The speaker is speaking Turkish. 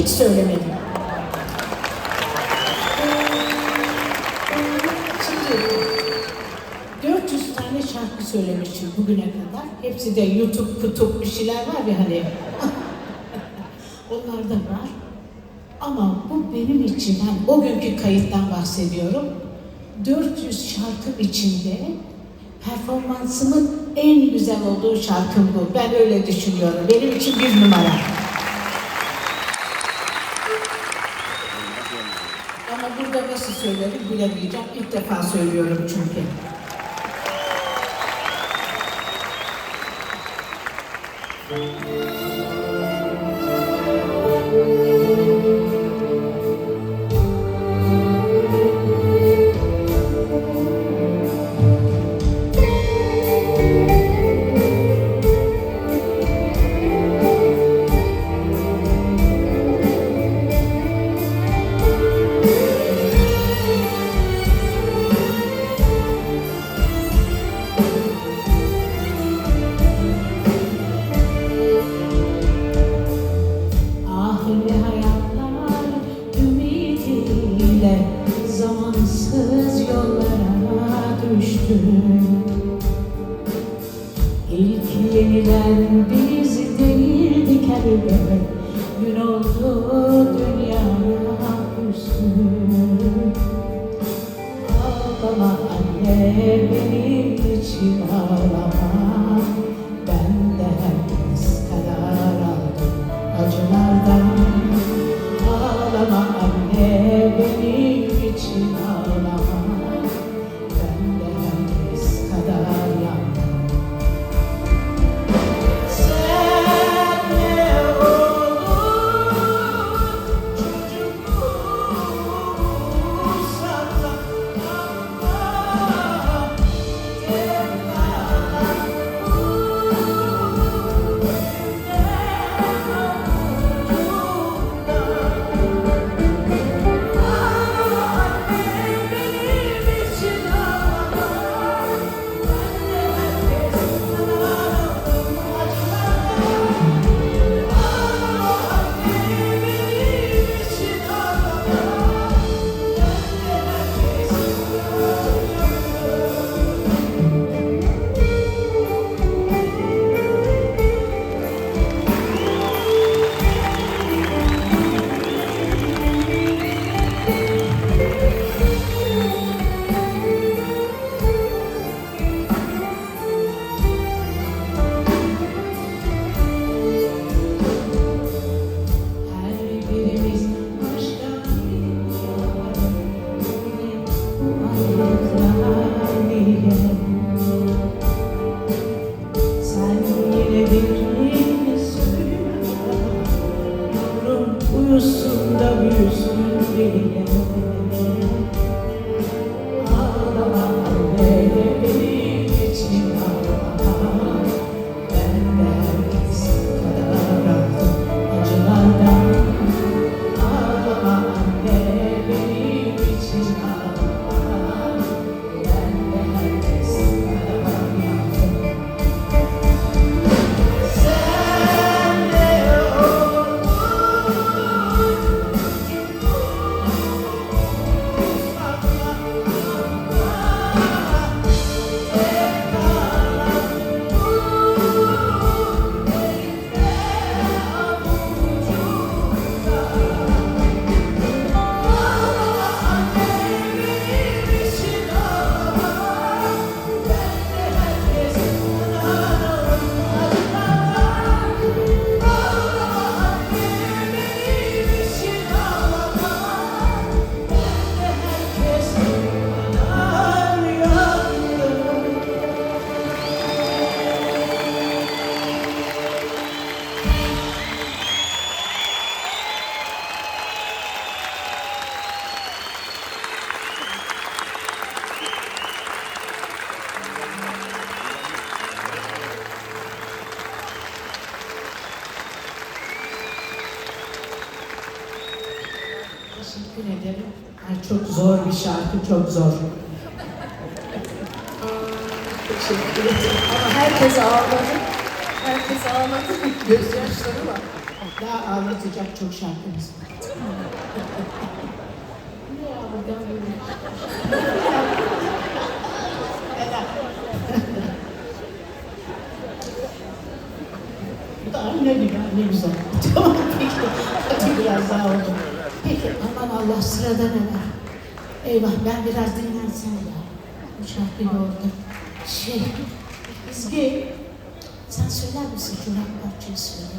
hiç söylemedim. Şimdi 400 tane şarkı söylemişim bugüne kadar. Hepsi de YouTube, kutup bir şeyler var ya hani. Onlar da var. Ama bu benim için, ben o günkü kayıttan bahsediyorum. 400 şarkı içinde performansımın en güzel olduğu şarkım bu. Ben öyle düşünüyorum. Benim için bir numara. Burada nasıl söylerim bilemeyeceğim. İlk defa söylüyorum çünkü. Ah İlk yeniden uyusun da büyüsün diye Teşekkür ederim. Ay, çok zor bir şarkı, çok zor. Teşekkür ederim. Ama herkes ağladı. Herkes ağladı. Gözyaşları var. Daha ağlatacak çok şarkımız var. Ne ya buradan böyle? Bu da anne gibi, anne güzel. Tamam peki. Hadi biraz daha oldu. Peki aman Allah sırada ne var? Eyvah ben biraz dinlensem ya. Şarkı ne oldu? Şey, Ezgi, sen söyler misin rap parçayı söyle.